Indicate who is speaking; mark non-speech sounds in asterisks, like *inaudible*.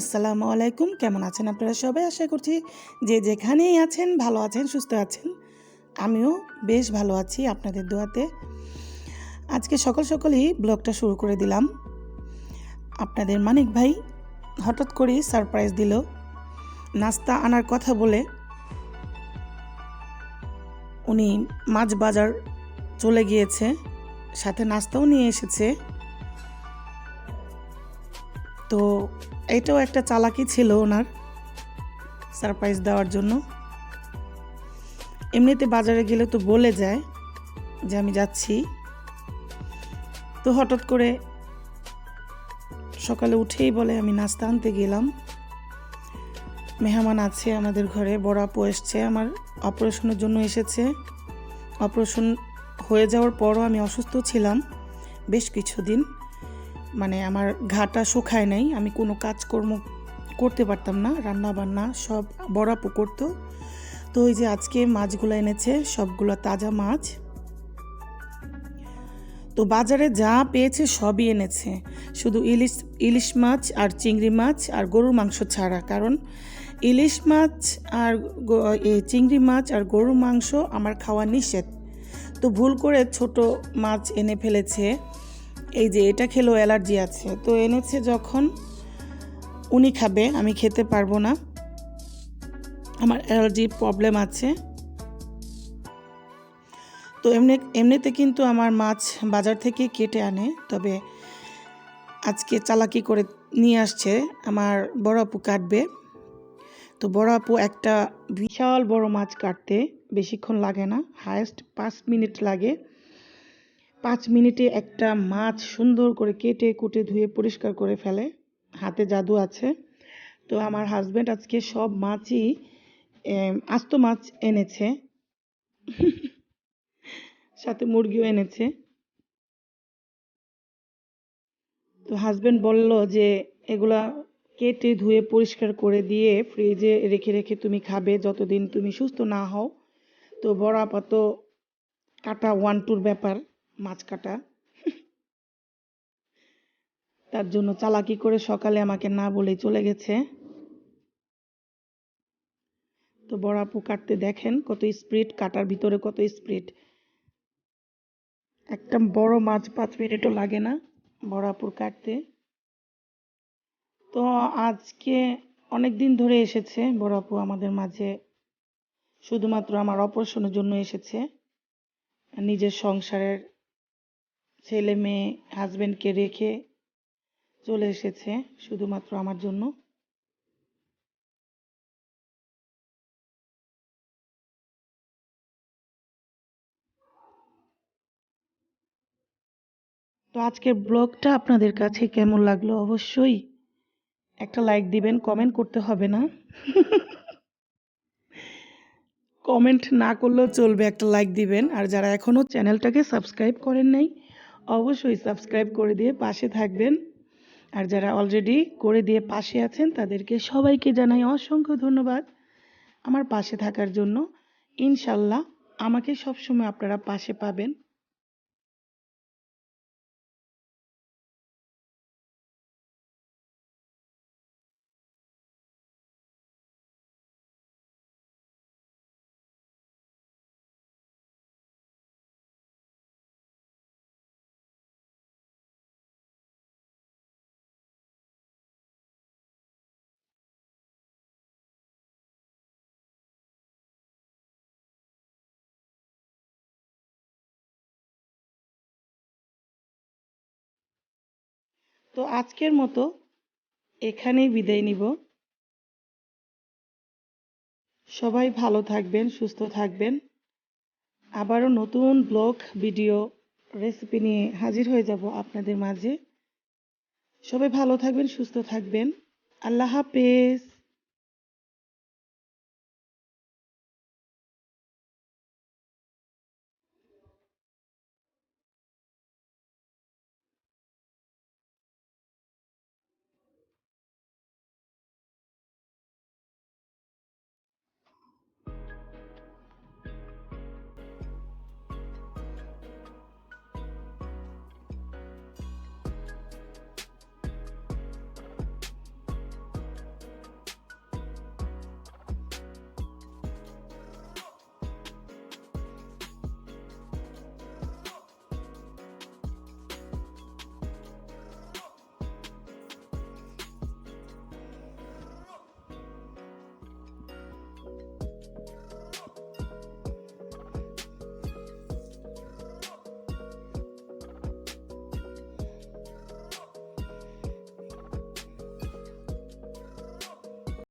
Speaker 1: আসসালামু আলাইকুম। কেমন আছেন আপনারা সবাই? আশা করছি যে যেখানেই আছেন, ভালো আছেন, সুস্থ আছেন। আমিও বেশ ভালো আছি আপনাদের দোয়াতে। আজকে সকাল সকালই ব্লগটা শুরু করে দিলাম। আপনাদের মানিক ভাই হঠাৎ করেই সারপ্রাইজ দিল। নাস্তা আনার কথা বলে উনি মাছ বাজার চলে গিয়েছে, সাথে নাস্তাও নিয়ে এসেছে। তো এটাও একটা চালাকি ছিল ওনার সারপ্রাইজ দেওয়ার জন্য। এমনিতে বাজারে গেলে তো বলে যায় যে আমি যাচ্ছি। তো হঠাৎ করে সকালে উঠেই বলে, আমি নাস্তা আনতে গেলাম। মেহমান আছে আমাদের ঘরে, বড় আপু এসছে, আমার অপারেশনের জন্য এসেছে। অপারেশন হয়ে যাওয়ার পরও আমি অসুস্থ ছিলাম বেশ কিছুদিন। মানে আমার ঘাটা শুকায় নাই, আমি কোনো কাজকর্ম করতে পারতাম না রান্না বান্না সব বড় আপু করতো। তো ওই যে আজকে মাছগুলো এনেছে, সবগুলো তাজা মাছ। তো বাজারে যা পেয়েছে সবই এনেছে। শুধু ইলিশ ইলিশ মাছ আর চিংড়ি মাছ আর গরুর মাংস ছাড়া, কারণ ইলিশ মাছ আর চিংড়ি মাছ আর গরুর মাংস আমার খাওয়া নিষেধ। তো ভুল করে ছোট মাছ এনে ফেলেছে। এই যে এটা খেলেও অ্যালার্জি আছে। তো এনেছে যখন উনি খাবে, আমি খেতে পারব না। আমার অ্যালার্জির প্রবলেম আছে। তো এমনি, এমনিতে কিন্তু আমার মাছ বাজার থেকে কেটে আনে, তবে আজকে চালাকি করে নিয়ে আসছে। আমার বড় আপু কাটবে। তো বড় আপু একটা বিশাল বড় মাছ কাটতে বেশিক্ষণ লাগে না হায়েস্ট পাঁচ মিনিট লাগে। পাঁচ মিনিটে একটা মাছ সুন্দর করে কেটে কুটে ধুয়ে পরিষ্কার করে ফেলে। হাতে জাদু আছে। তো আমার হাজব্যান্ড আজকে সব মাছই আস্ত মাছ এনেছে। সাথে মুরগিও এনেছে। তো হাজব্যান্ড বলল যে, এগুলা কেটে ধুয়ে পরিষ্কার করে দিয়ে ফ্রিজে রেখে রেখে তুমি খাবে যতদিন তুমি সুস্থ না হও। তো বড় আপাত কাটা ওয়ান টুর ব্যাপার। মাছ কাটা। তার জন্য চালাকি করে সকালে আমাকে না বলে চলে গেছে। তো বড় আপু কাটতে দেখেন কত স্প্রিড, কাটার ভিতরে কত স্প্রিড। একটা বড় মাছ পাঁচ মিনিটও লাগে না বড় আপুর কাটতে। তো আজকে অনেক দিন ধরে এসেছে বড় আপু আমাদের মাঝে। শুধুমাত্র আমার অপারেশনের জন্য এসেছে। নিজের সংসারের ছেলে মেয়ে হাজবেন্ডকে রেখে চলে এসেছে শুধুমাত্র আমার জন্য। তো আজকের ব্লগটা আপনাদের কাছে কেমন লাগল? অবশ্যই একটা লাইক দিবেন কমেন্ট করতে হবে না। *laughs* কমেন্ট না করলেও চলবে একটা লাইক দিবেন। আর যারা এখনও চ্যানেলটাকে সাবস্ক্রাইব করেন নাই অবশ্যই সাবস্ক্রাইব করে দিয়ে পাশে থাকবেন। আর যারা অলরেডি করে দিয়ে পাশে আছেন, তাদেরকে সবাইকে জানাই অসংখ্য ধন্যবাদ। আমার পাশে থাকার জন্য ইনশাল্লাহ আমাকে সবসময় আপনারা পাশে পাবেন। তো আজকের মতো এখানেই বিদায় নিব। সবাই ভালো থাকবেন, সুস্থ থাকবেন। আবারও নতুন ব্লগ, ভিডিও রেসিপি নিয়ে হাজির হয়ে যাব আপনাদের মাঝে। সবাই ভালো থাকবেন, সুস্থ থাকবেন। আল্লাহ হাফেজ।